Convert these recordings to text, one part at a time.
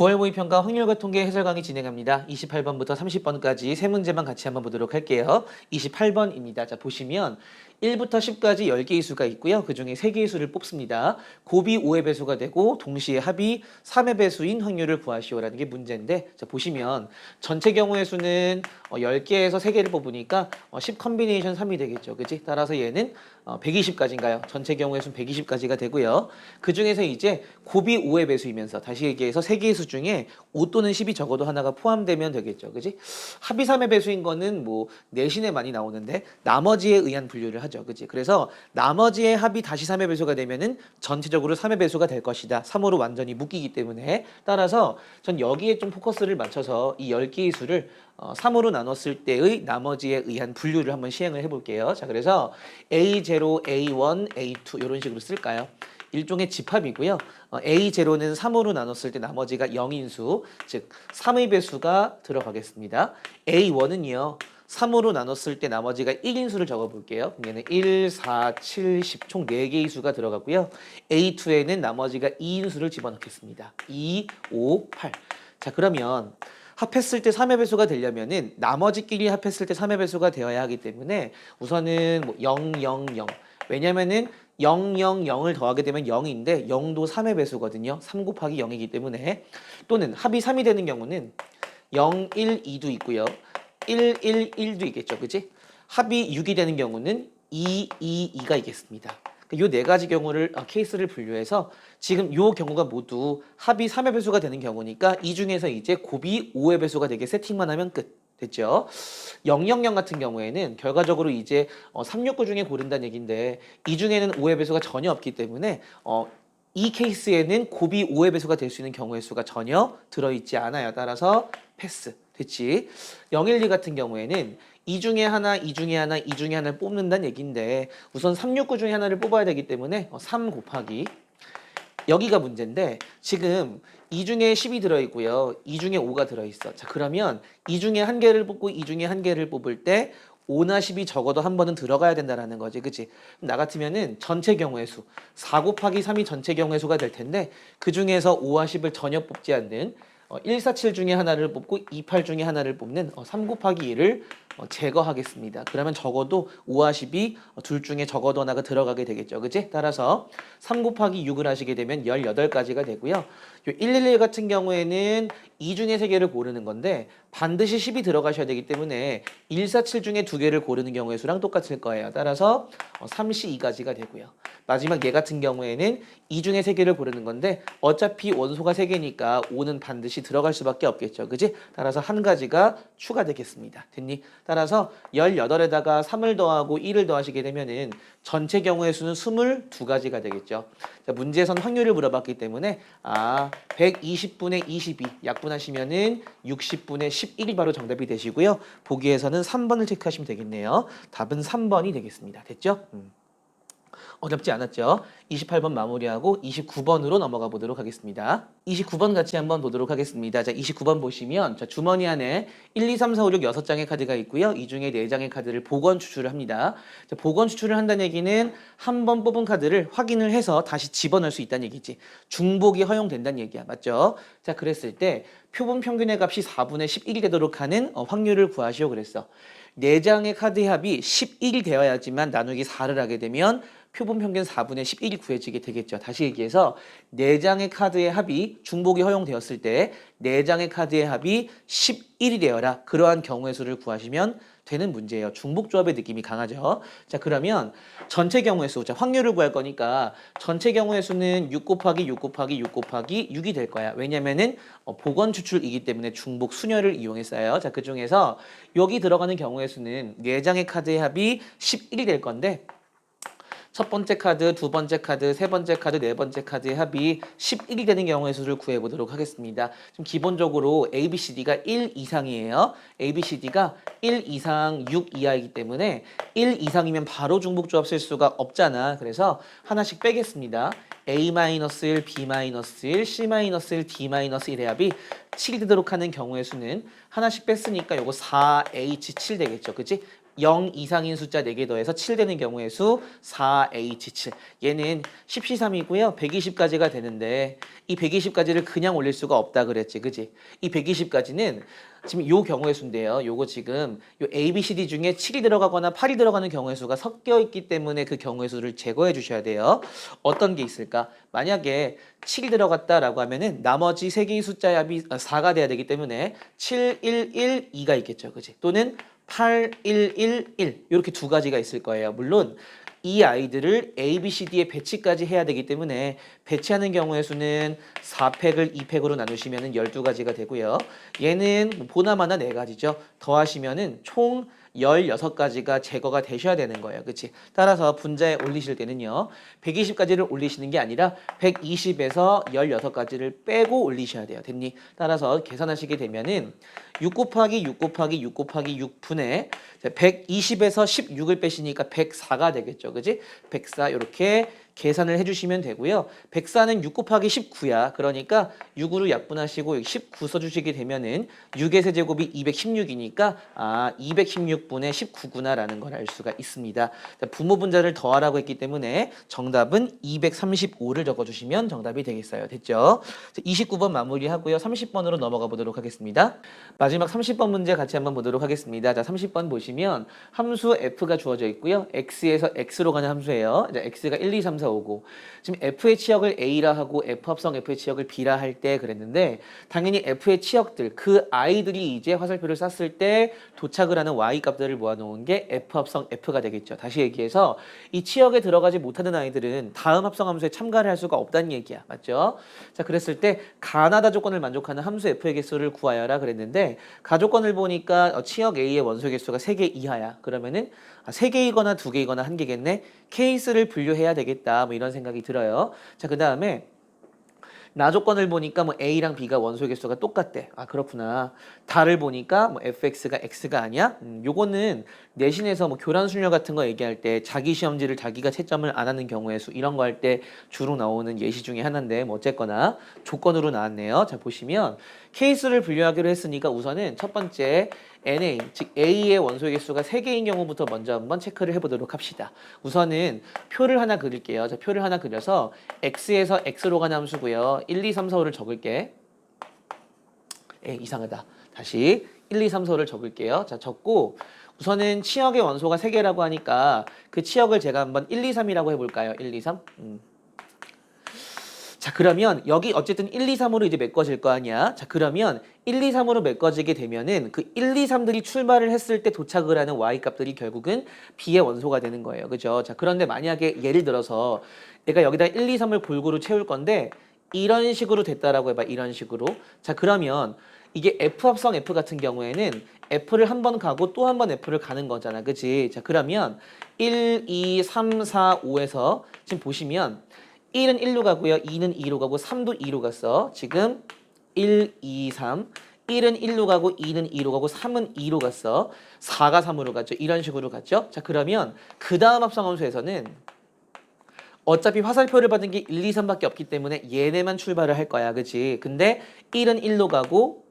9월 모의평가 확률과 통계 해설 강의 진행합니다. 28번부터 30번까지 세 문제만 같이 한번 보도록 할게요. 28번입니다. 자, 보시면 1부터 10까지 10개의 수가 있고요. 그 중에 3개의 수를 뽑습니다. 곱이 5의 배수가 되고 동시에 합이 3의 배수인 확률을 구하시오라는 게 문제인데 자, 보시면 전체 경우의 수는 어, 10개에서 3개를 뽑으니까 어, 10 컨비네이션 3이 되겠죠. 그지? 따라서 얘는 어, 120까지인가요? 전체 경우의 수는 120까지가 되고요. 그 중에서 이제 곱이 5의 배수이면서 다시 얘기해서 3개의 수 중에 5 또는 10이 적어도 하나가 포함되면 되겠죠. 그지? 합이 3의 배수인 거는 뭐 내신에 많이 나오는데 나머지에 의한 분류를 하죠. 그지? 그래서 나머지의 합이 다시 3의 배수가 되면은 전체적으로 3의 배수가 될 것이다. 3으로 완전히 묶이기 때문에 따라서 전 여기에 좀 포커스를 맞춰서 이 10개의 수를 어, 3으로 나눴을 때의 나머지에 의한 분류를 한번 시행을 해볼게요. 자, 그래서 A0, A1, A2 이런 식으로 쓸까요? 일종의 집합이고요. 어, A0는 3으로 나눴을 때 나머지가 0인수, 즉 3의 배수가 들어가겠습니다. A1은요. 3으로 나눴을 때 나머지가 1인수를 적어볼게요. 얘는 1, 4, 7, 10, 총 4개의 수가 들어가고요. A2에는 나머지가 2인수를 집어넣겠습니다. 2, 5, 8. 자, 그러면 합했을 때 3의 배수가 되려면은 나머지끼리 합했을 때 3의 배수가 되어야 하기 때문에 우선은 뭐 0, 0, 0. 왜냐면은 0, 0, 0을 더하게 되면 0인데 0도 3의 배수거든요. 3 곱하기 0이기 때문에 또는 합이 3이 되는 경우는 0, 1, 2도 있고요. 1, 1, 1도 있겠죠. 그지? 합이 6이 되는 경우는 2, 2, 2가 있겠습니다. 이 네 가지 경우를 아, 케이스를 분류해서 지금 요 경우가 모두 합이 3의 배수가 되는 경우니까 이 중에서 이제 곱이 5의 배수가 되게 세팅만 하면 끝. 됐죠? 000 같은 경우에는 결과적으로 이제 어, 369 중에 고른다는 얘기인데 이 중에는 5의 배수가 전혀 없기 때문에 어, 이 케이스에는 곱이 5의 배수가 될 수 있는 경우의 수가 전혀 들어있지 않아요. 따라서 패스. 됐지? 012 같은 경우에는 이 중에 하나, 이 중에 하나, 이 중에 하나를 뽑는다는 얘기인데 우선 369 중에 하나를 뽑아야 되기 때문에 어, 3 곱하기 여기가 문제인데 지금 이 중에 10이 들어있고요. 이 중에 5가 들어있어. 자 그러면 이 중에 한 개를 뽑고 이 중에 한 개를 뽑을 때 5나 10이 적어도 한 번은 들어가야 된다라는 거지. 그치? 나 같으면은 전체 경우의 수. 4 곱하기 3이 전체 경우의 수가 될 텐데 그 중에서 5와 10을 전혀 뽑지 않는 어, 147 중에 하나를 뽑고 28 중에 하나를 뽑는 어, 3 곱하기 1을 어, 제거하겠습니다. 그러면 적어도 5와 10이 어, 둘 중에 적어도 하나가 들어가게 되겠죠. 그치? 따라서 3 곱하기 6을 하시게 되면 18가지가 되고요. 요111 같은 경우에는 이 중에 세 개를 고르는 건데 반드시 10이 들어가셔야 되기 때문에 147 중에 두 개를 고르는 경우의 수랑 똑같을 거예요. 따라서 어, 32가지가 되고요. 마지막 얘 같은 경우에는 이 중에 세 개를 고르는 건데 어차피 원소가 세 개니까 5는 반드시 들어갈 수밖에 없겠죠. 그지? 따라서 한 가지가 추가되겠습니다. 됐니? 따라서 18에다가 3을 더하고 1을 더하시게 되면은 전체 경우의 수는 22가지가 되겠죠. 자, 문제에선 확률을 물어봤기 때문에 아, 120분의 22 약분하시면은 60분의 11이 바로 정답이 되시고요. 보기에서는 3번을 체크하시면 되겠네요. 답은 3번이 되겠습니다. 됐죠? 음. 어렵지 않았죠? 28번 마무리하고 29번으로 넘어가 보도록 하겠습니다. 29번 같이 한번 보도록 하겠습니다. 자, 29번 보시면 자, 주머니 안에 1, 2, 3, 4, 5, 6, 6장의 카드가 있고요. 이 중에 4장의 카드를 복원 추출을 합니다. 자, 복원 추출을 한다는 얘기는 한 번 뽑은 카드를 확인을 해서 다시 집어넣을 수 있다는 얘기지. 중복이 허용된다는 얘기야. 맞죠? 자, 그랬을 때 표본 평균의 값이 4분의 11이 되도록 하는 어, 확률을 구하시오 그랬어. 4장의 카드의 합이 11이 되어야지만 나누기 4를 하게 되면 표본 평균 4분의 11이 구해지게 되겠죠. 다시 얘기해서 4장의 카드의 합이 중복이 허용되었을 때 4장의 카드의 합이 11이 되어라. 그러한 경우의 수를 구하시면 되는 문제예요. 중복 조합의 느낌이 강하죠. 자, 그러면 전체 경우의 수, 자, 확률을 구할 거니까 전체 경우의 수는 6 곱하기 6 곱하기 6 곱하기 6이 될 거야. 왜냐면은 어, 복원 추출이기 때문에 중복 순열을 이용했어요. 자, 그 중에서 여기 들어가는 경우의 수는 4장의 카드의 합이 11이 될 건데 첫 번째 카드, 두 번째 카드, 세 번째 카드, 네 번째 카드의 합이 11이 되는 경우의 수를 구해보도록 하겠습니다. 지금 기본적으로 A, B, C, D가 1 이상이에요. A, B, C, D가 1 이상 6 이하이기 때문에 1 이상이면 바로 중복조합 쓸 수가 없잖아. 그래서 하나씩 빼겠습니다. A-1, B-1, C-1, D-1의 합이 7이 되도록 하는 경우의 수는 하나씩 뺐으니까 요거 4H7 되겠죠. 그치? 0 이상인 숫자 4개 더해서 7 되는 경우의 수 4H7. 얘는 10C3이고요. 120까지가 되는데 이 120까지를 그냥 올릴 수가 없다 그랬지. 그지? 이 120까지는 지금 요 경우의 수인데요. 요거 지금 요 A, B, C, D 중에 7이 들어가거나 8이 들어가는 경우의 수가 섞여 있기 때문에 그 경우의 수를 제거해 주셔야 돼요. 어떤 게 있을까? 만약에 7이 들어갔다라고 하면은 나머지 세 개의 숫자의 합이 4가 돼야 되기 때문에 7, 1, 1, 2가 있겠죠. 그지? 또는 8, 1, 1, 1 이렇게 두 가지가 있을 거예요. 물론 이 아이들을 A, B, C, D에 배치까지 해야 되기 때문에 배치하는 경우의 수는 4팩을 2팩으로 나누시면 12가지가 되고요. 얘는 뭐 보나마나 4가지죠. 더하시면은 총 16가지가 제거가 되셔야 되는 거예요. 그치? 따라서 분자에 올리실 때는요. 120까지를 올리시는 게 아니라 120에서 16가지를 빼고 올리셔야 돼요. 됐니? 따라서 계산하시게 되면은 6 곱하기 6 곱하기 6 곱하기 6분의 120에서 16을 빼시니까 104가 되겠죠. 그지? 104 이렇게 계산을 해주시면 되고요. 104는 6 곱하기 19야. 그러니까 6으로 약분하시고 19 써주시게 되면은 6의 세제곱이 216이니까 아 216분의 19구나라는 걸 알 수가 있습니다. 자, 부모 분자를 더하라고 했기 때문에 정답은 235를 적어주시면 정답이 되겠어요. 됐죠? 자, 29번 마무리하고요. 30번으로 넘어가 보도록 하겠습니다. 마지막 30번 문제 같이 한번 보도록 하겠습니다. 자 30번 보시면 함수 f가 주어져 있고요. x에서 x로 가는 함수예요. 자, x가 1, 2, 3, 4, 5고 지금 f의 치역을 a라 하고 f 합성 f의 치역을 b라 할 때 그랬는데 당연히 f의 치역들 그 아이들이 이제 화살표를 쐈을 때 도착을 하는 y 값들을 모아놓은 게 f 합성 f가 되겠죠. 다시 얘기해서 이 치역에 들어가지 못하는 아이들은 다음 합성 함수에 참가를 할 수가 없다는 얘기야. 맞죠? 자 그랬을 때 가나다 조건을 만족하는 함수 f의 개수를 구하여라 그랬는데 가조건을 보니까 어, 치역 a의 원소 개수가 3개 이하야. 그러면은 아, 3개이거나 2개이거나 1개겠네. 케이스를 분류해야 되겠다. 뭐 이런 생각이 들어요. 자, 그 다음에 나 조건을 보니까 뭐 A랑 B가 원소 개수가 똑같대. 아 그렇구나. 다를 보니까 뭐 fx가 x가 아니야? 음, 요거는 내신에서 뭐 교란 순열 같은 거 얘기할 때 자기 시험지를 자기가 채점을 안 하는 경우의 수 이런 거 할 때 주로 나오는 예시 중에 하나인데 뭐 어쨌거나 조건으로 나왔네요. 자 보시면 케이스를 분류하기로 했으니까 우선은 첫 번째 NA 즉 A의 원소 개수가 3개인 경우부터 먼저 한번 체크를 해보도록 합시다. 우선은 표를 하나 그릴게요. 자 표를 하나 그려서 X에서 X로 가는 함수고요. 1, 2, 3, 4, 5를 적을게. 에 이상하다. 다시 1, 2, 3, 4를 적을게요. 자 적고 우선은 치역의 원소가 3개라고 하니까 그 치역을 제가 한번 1, 2, 3이라고 해볼까요? 1, 2, 3? 음. 자 그러면 여기 어쨌든 1, 2, 3으로 이제 메꿔질 거 아니야. 자 그러면 1, 2, 3으로 메꿔지게 되면은 그 1, 2, 3들이 출발을 했을 때 도착을 하는 y 값들이 결국은 b의 원소가 되는 거예요. 그죠? 자 그런데 만약에 예를 들어서 내가 여기다 1, 2, 3을 골고루 채울 건데 이런 식으로 됐다라고 해봐. 이런 식으로. 자 그러면 이게 F 합성 F 같은 경우에는 F를 한 번 가고 또 한 번 F를 가는 거잖아. 그치? 자 그러면 1, 2, 3, 4, 5에서 지금 보시면 1은 1로 가고요. 2는 2로 가고 3도 2로 갔어. 지금 1, 2, 3. 1은 1로 가고 2는 2로 가고 3은 2로 갔어. 4가 3으로 갔죠. 이런 식으로 갔죠. 자 그러면 그 다음 합성함수에서는 어차피 화살표를 받은 게 1, 2, 3밖에 없기 때문에 얘네만 출발을 할 거야. 그치? 근데 1은 1로 가고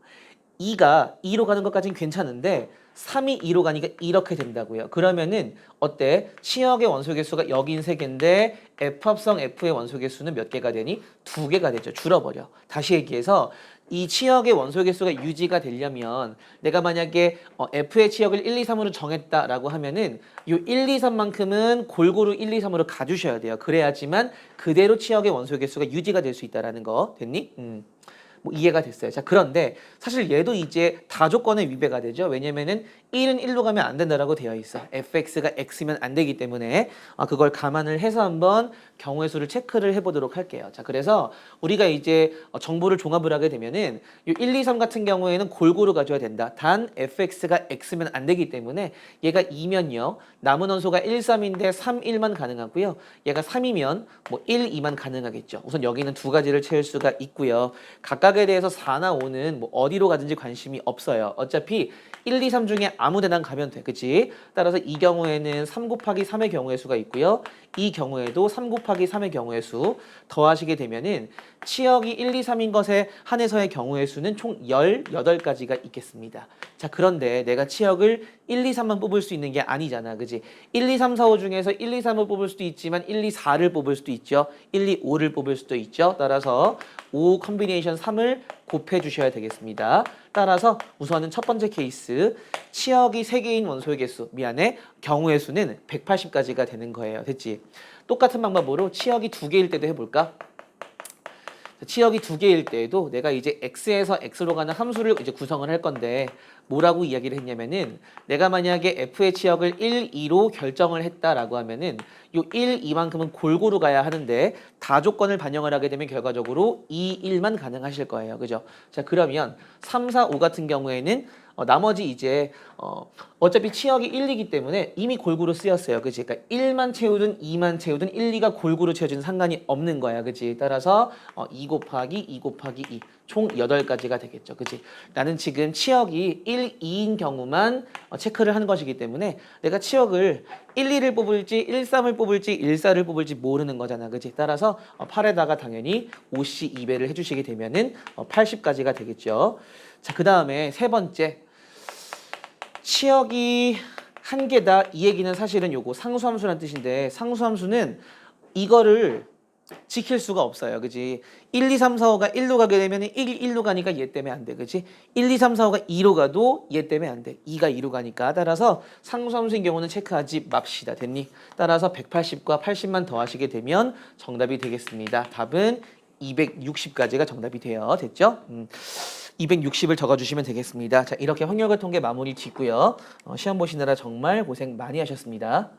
2가 2로 가는 것까지는 괜찮은데 3이 2로 가니까 이렇게 된다고요. 그러면은 어때? 치역의 원소 개수가 여긴 3개인데 F 합성 F의 원소 개수는 몇 개가 되니? 두 개가 되죠. 줄어버려. 다시 얘기해서 이 치역의 원소 개수가 유지가 되려면 내가 만약에 어, F의 치역을 1, 2, 3으로 정했다라고 하면은 요 1, 2, 3만큼은 골고루 1, 2, 3으로 가주셔야 돼요. 그래야지만 그대로 치역의 원소 개수가 유지가 될 수 있다라는 거 됐니? 음. 뭐 이해가 됐어요. 자, 그런데 사실 얘도 이제 다조건에 위배가 되죠. 왜냐면은 1은 1로 가면 안 된다라고 되어 있어. fx가 x면 안 되기 때문에 아, 그걸 감안을 해서 한번 경우의 수를 체크를 해 보도록 할게요. 자, 그래서 우리가 이제 어, 정보를 종합을 하게 되면은 이 1, 2, 3 같은 경우에는 골고루 가져야 된다. 단 fx가 x면 안 되기 때문에 얘가 2면요. 남은 원소가 1, 3인데 3, 1만 가능하고요. 얘가 3이면 뭐 1, 2만 가능하겠죠. 우선 여기는 두 가지를 채울 수가 있고요. 각각 에 대해서 4나 5는 뭐 어디로 가든지 관심이 없어요. 어차피 1, 2, 3 중에 아무 데나 가면 돼. 그치? 따라서 이 경우에는 3 곱하기 3의 경우의 수가 있고요. 이 경우에도 3 곱하기 3의 경우의 수 더하시게 되면은 치역이 1, 2, 3인 것에 한해서의 경우의 수는 총 18가지가 있겠습니다. 자, 그런데 내가 치역을 1, 2, 3만 뽑을 수 있는 게 아니잖아. 그지? 1, 2, 3, 4, 5 중에서 1, 2, 3을 뽑을 수도 있지만 1, 2, 4를 뽑을 수도 있죠. 1, 2, 5를 뽑을 수도 있죠. 따라서 5 컨비네이션 3을 곱해 주셔야 되겠습니다. 따라서 우선은 첫 번째 케이스 치역이 3개인 원소의 개수 미안해 경우의 수는 180까지가 되는 거예요. 됐지? 똑같은 방법으로 치역이 2개일 때도 해볼까? 치역이 두 개일 때에도 내가 이제 x에서 x로 가는 함수를 이제 구성을 할 건데 뭐라고 이야기를 했냐면은 내가 만약에 f의 치역을 1, 2로 결정을 했다라고 하면은 요 1, 2만큼은 골고루 가야 하는데 다 조건을 반영을 하게 되면 결과적으로 2, 1만 가능하실 거예요. 그죠? 자, 그러면 3, 4, 5 같은 경우에는 어, 나머지 이제 어, 어차피 치역이 1, 2기 때문에 이미 골고루 쓰였어요. 그치? 그러니까 1만 채우든 2만 채우든 1, 2가 골고루 채워지는 상관이 없는 거야. 그치? 따라서 어, 2 곱하기 2 곱하기 2. 총 8가지가 되겠죠. 그치? 나는 지금 치역이 1, 2인 경우만 어, 체크를 하는 것이기 때문에 내가 치역을 1, 2를 뽑을지 1, 3을 뽑을지 1, 4를 뽑을지 모르는 거잖아. 그치? 따라서 어, 8에다가 당연히 5씨 2배를 해주시게 되면은 어, 80까지가 되겠죠. 자, 그 다음에 세 번째. 치역이 한 개다 이 얘기는 사실은 요거 상수함수란 뜻인데 상수함수는 이거를 지킬 수가 없어요. 그지? 1, 2, 3, 4, 5가 1로 가게 되면 1, 1로 가니까 얘 때문에 안 돼. 그지? 1, 2, 3, 4, 5가 2로 가도 얘 때문에 안 돼. 2가 2로 가니까. 따라서 상수함수인 경우는 체크하지 맙시다. 됐니? 따라서 180과 80만 더하시게 되면 정답이 되겠습니다. 답은 260까지가 정답이 돼요. 됐죠? 음. 260을 적어주시면 되겠습니다. 자, 이렇게 확률과 통계 마무리 짓고요. 어, 시험 보시느라 정말 고생 많이 하셨습니다.